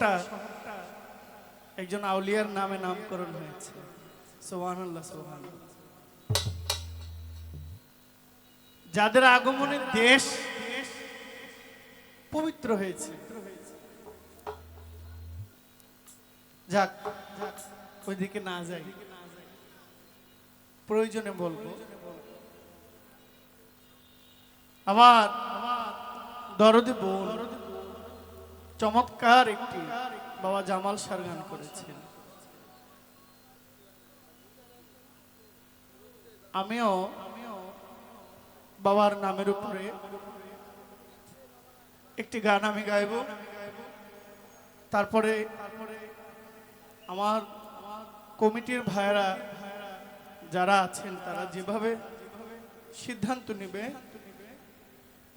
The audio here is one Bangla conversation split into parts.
শহরটা একজন আউলিয়ার নামে নামকরণ হয়েছে। সোহান যাদের আগমনে দেশ পবিত্র হয়েছে। যাক, ওইদিকে না যাই। প্রয়োজনে বলব। আবার দরদি বোন। চমৎকার একটি বাবা জামাল সার গান করেছেন। আমিও বাবার নামের উপরে একটি গান আমি গাইব। তারপরে আমার কমিটির ভাইয়েরা যারা আছেন, তারা যেভাবে সিদ্ধান্ত নেবে,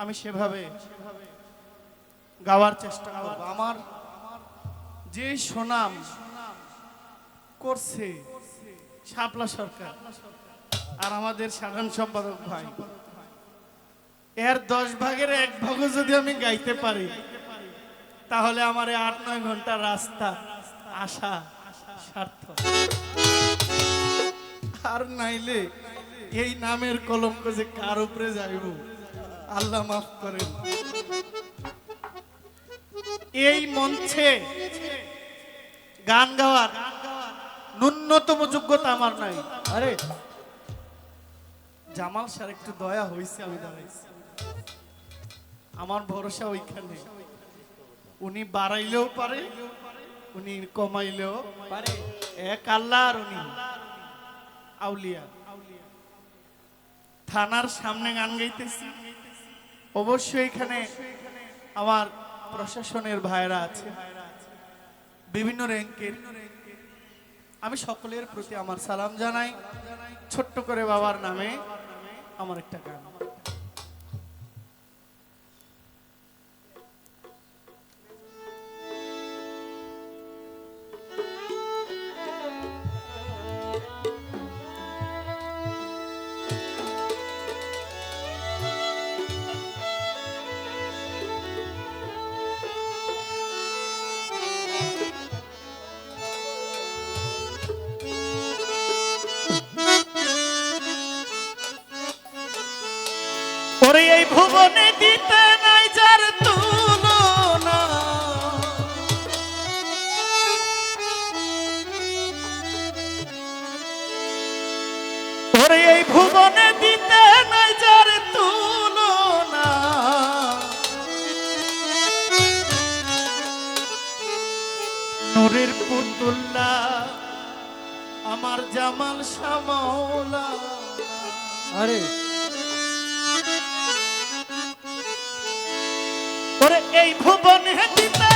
আমি সেভাবে গাওয়ার চেষ্টা করব আমার যে সুনাম করছে শাপলা সরকার আর আমাদের সাধারণ সম্পাদক ভাই এর দশ ভাগের এক ভাগও যদি আমি গাইতে পারি তাহলে আমার এই আট নয় ঘণ্টা রাস্তা আসা সার্থক। আর নাইলে এই নামের কলঙ্ক যে কার উপরে যাইব আল্লাহ মাফ করেন। এই মঞ্চে গান গাওয়ার ন্যূনতম যোগ্যতা আমার নাই। আরে, জামাল স্যার, একটু দয়া হয়েছে আমি দাঁড়াইছি। আমার ভরসা ওইখানে। উনি বাড়াইলেও পারে, উনি কমাইলেও পারে। এক আল্লাহ আর উনি। আউলিয়া। থানার সামনে গান গাইতেছি। অবশ্যই এখানে আমার প্রশাসনের ভাইরা আছে। বিভিন্ন র্যাঙ্কের। আমি সকলের প্রতি আমার সালাম জানাই। ছোট্ট করে বাবার নামে আমার একটা গান। ভুবনে দিতে নাই যার তুলনা। ওরে এই ভুবনে দিতে নাই যার তুলনা। নূরের পুতুল্লা, আমার জামাল শ্যামলা। আরে এই ভুবন দিতে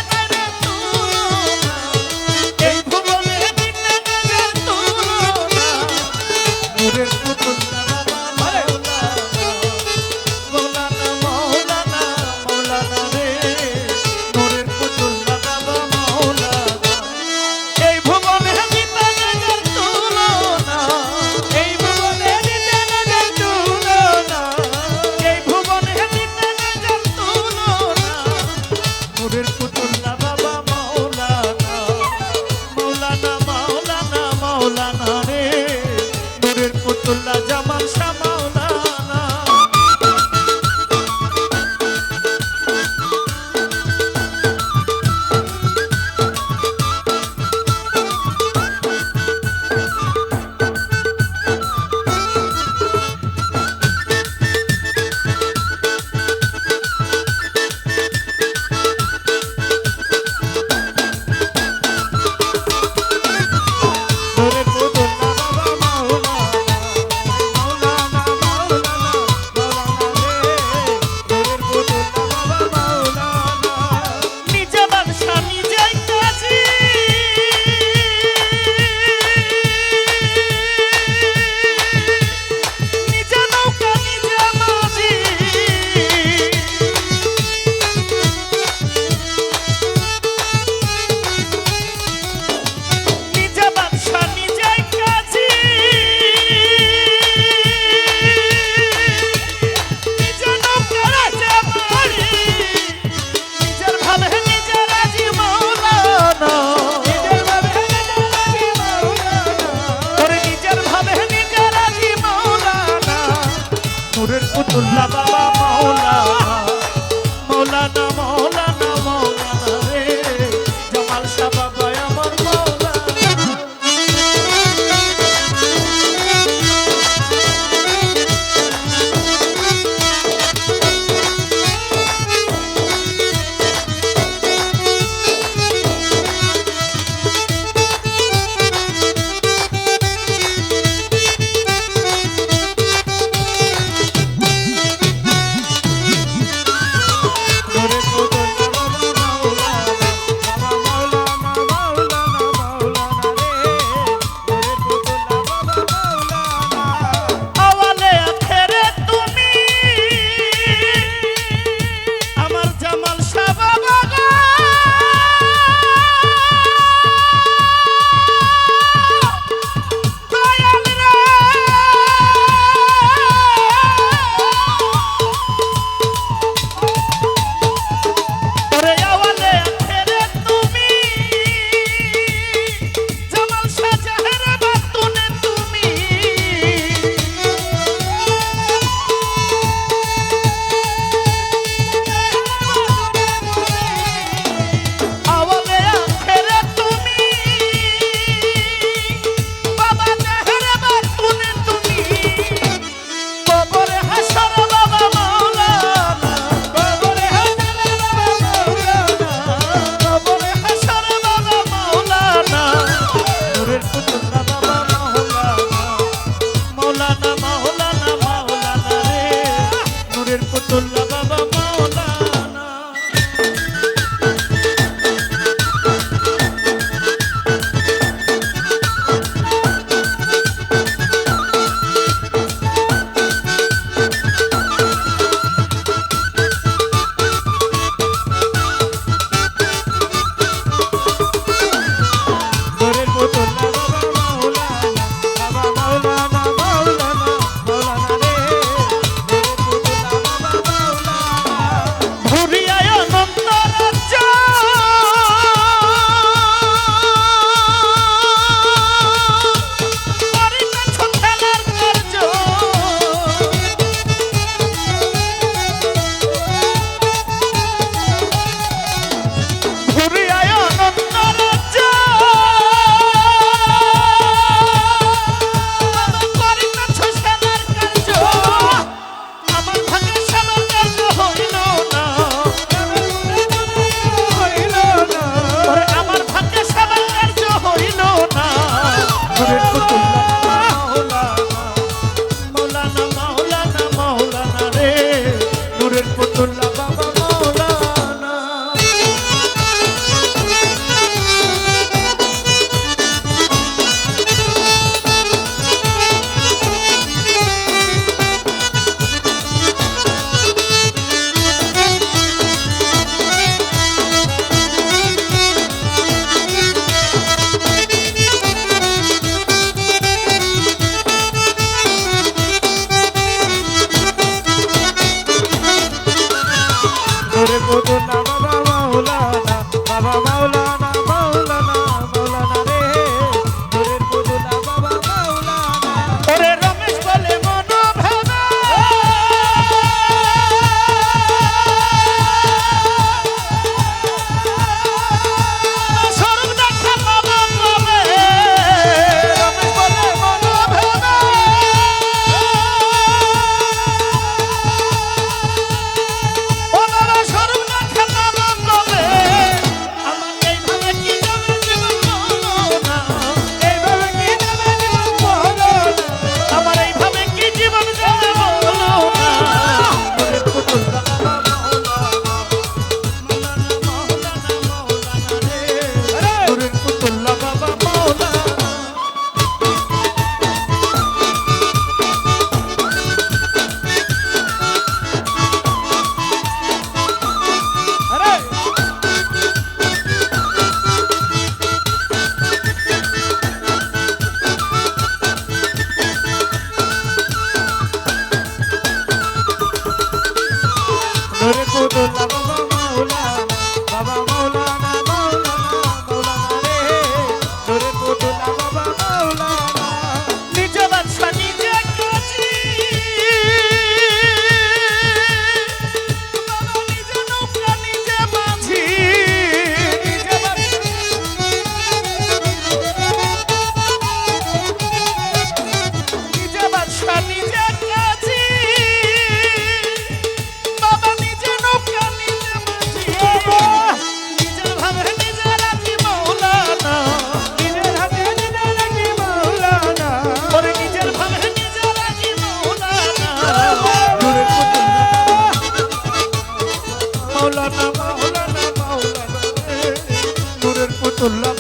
পুতুল্লা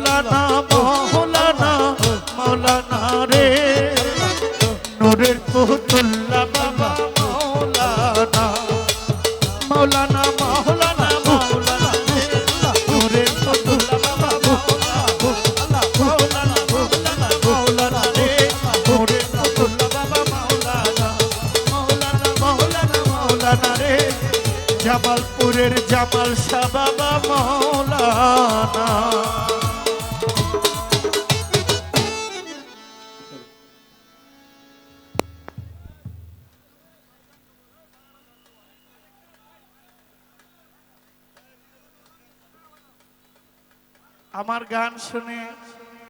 মাওলানা মাওলানা মাওলানা রে। নূরের পুতুল্লা বাবা মাওলানা মাওলানা মাওলানা রে। নূরের পুতুল্লা বাবা মাওলানা মাওলানা মাওলানা মাওলানা রে। নূরের পুতুল্লা বাবা মাওলানা মাওলানা মাওলানা মাওলানা রে। জামালপুরের জামাল শাহ বাবা মাওলানা আমার গান শুনে